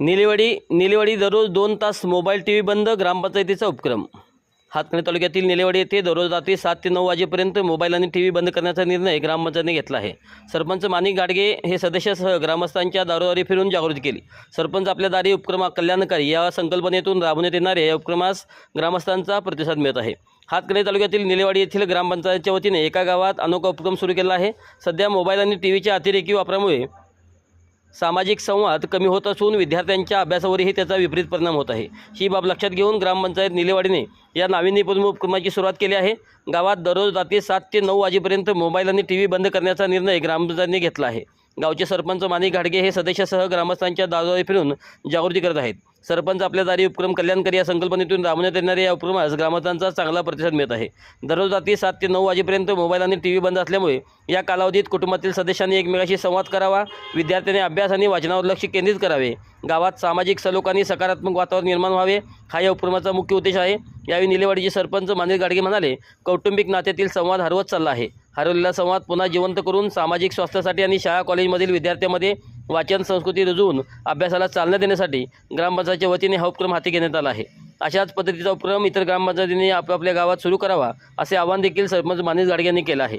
निलेवाडी निलेवाडी दररोज दोन तास मोबाईल टी व्ही बंद ग्रामपंचायतीचा उपक्रम. हातकणी तालुक्यातील निलेवाडी येथे दररोज रात्री सात ते नऊ वाजेपर्यंत मोबाईल आणि टी व्ही बंद करण्याचा निर्णय ग्रामपंचायतीने घेतला आहे. सरपंच माणिक गाडगे हे सदस्यासह ग्रामस्थांच्या दारोदारी फिरून जागृती केली. सरपंच आपल्या दारी उपक्रमा कल्याणकारी या संकल्पनेतून राबवण्यात येणाऱ्या या उपक्रमास ग्रामस्थांचा प्रतिसाद मिळत आहे. हातकणी तालुक्यातील निलेवाडी येथील ग्रामपंचायतच्या वतीने एका गावात अनोखा उपक्रम सुरू केला आहे. सध्या मोबाईल आणि टी व्हीच्या अतिरेकी वापरामुळे सामाजिक संवाद कमी होत असून विद्यार्थ्यांच्या अभ्यासावरही त्याचा विपरीत परिणाम होत आहे. ही बाब लक्षात घेऊन ग्रामपंचायत निलेवाडीने या नाविन्यपूर्ण उपक्रमाची सुरुवात केली आहे. गावात दररोज रात्री सात ते नऊ वाजेपर्यंत मोबाईल आणि टी व्ही बंद करण्याचा निर्णय ग्रामपंचायतीने घेतला आहे. गावचे सरपंच मानिक घाडगे हे सदस्यासह ग्रामस्थांच्या दारोदारी फिरून जागृती करत आहेत. सरपंच आपल्या दारी उपक्रम कल्याणकारी या संकल्पनेतून राबवण्यात येणाऱ्या या उपक्रमास ग्रामस्थांचा चांगला प्रतिसाद मिळत आहे. दररोज रात्री सात ते नऊ वाजेपर्यंत मोबाईल आणि टी व्ही बंद असल्यामुळे या कालावधीत कुटुंबातील सदस्यांनी एकमेकाशी संवाद करावा विद्यार्थ्यांनी अभ्यास आणि वाचनावर लक्ष केंद्रित करावे. गावात सामाजिक सलोख आणि सकारात्मक वातावरण निर्माण व्हावे हा या उपक्रमाचा मुख्य उद्देश आहे. यावेळी निलेवाडीचे सरपंच मानिल गाडगे म्हणाले कौटुंबिक नात्यातील संवाद हरवत चालला आहे. हरवलेला संवाद पुन्हा जिवंत करून सामाजिक स्वास्थ्यासाठी आणि शाळा कॉलेजमधील विद्यार्थ्यांमध्ये वाचन संस्कृती रुजवून अभ्यासाला चालना देण्यासाठी ग्रामपंचायतच्या वतीने हा उपक्रम हाती घेण्यात आला आहे. अशाच पद्धतीचा उपक्रम इतर ग्रामपंचायतींनी आपापल्या गावात सुरू करावा असे आवाहन देखील सरपंच मानिस गाडगे यांनी केलं आहे.